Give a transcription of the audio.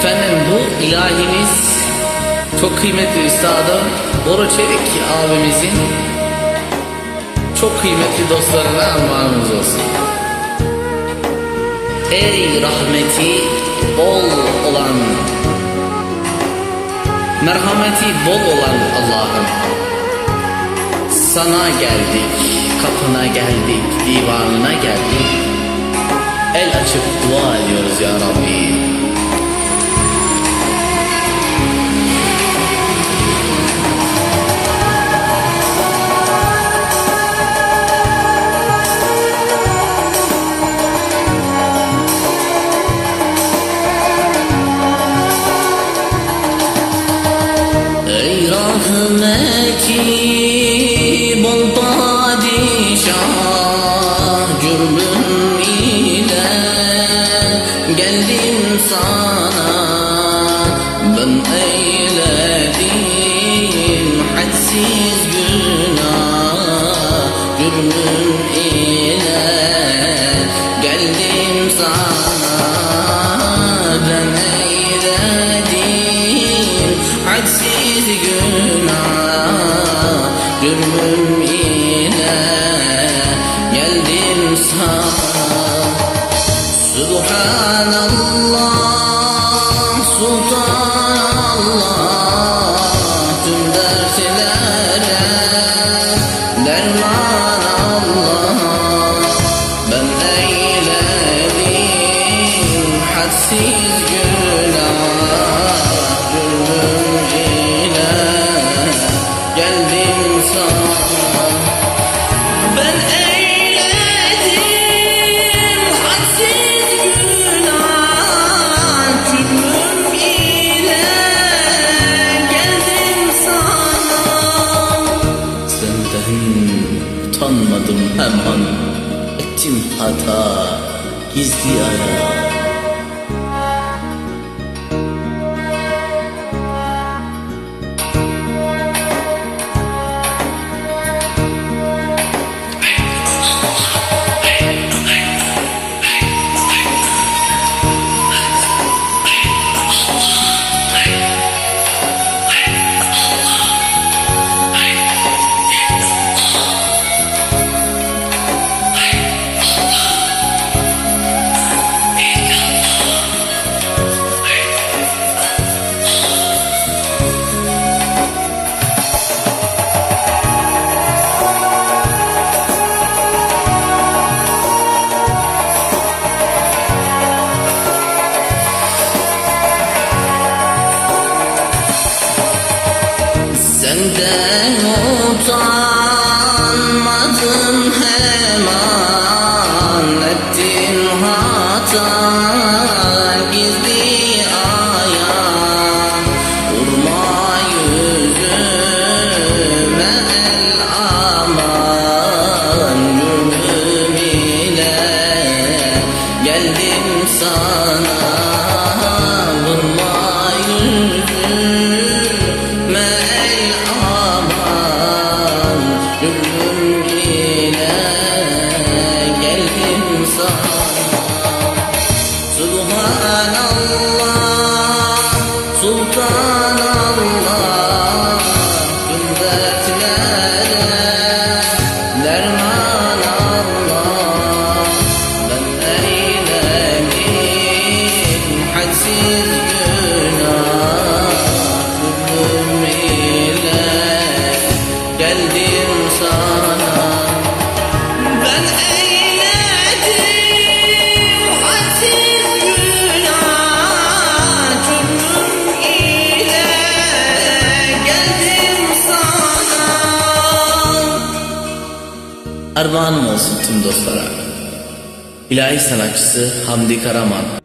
Efendim bu ilahimiz çok kıymetli üstadım Bora Çelik abimizin çok kıymetli dostlarına armağanımız olsun. Ey rahmeti bol olan, merhameti bol olan Allah'ım. Sana geldik, kapına geldik, divanına geldik. El açıp dua ediyoruz ya Rabbi. Rahmeti bol padişah Cürbüm ile geldim sana. Ben eyledim hadsiz Cürmüm ile geldim sana. Subhanallah, Sultanallah Tüm dertlere derman Allah. Ben eyledim hadsiz utanmadım hemen. Ettim hata gizli ara Senden utanmadım hemen. Ettin hata gizli Sultanallah Armağanım olsun tüm dostlara. İlahi sanatçısı Hamdi Karaman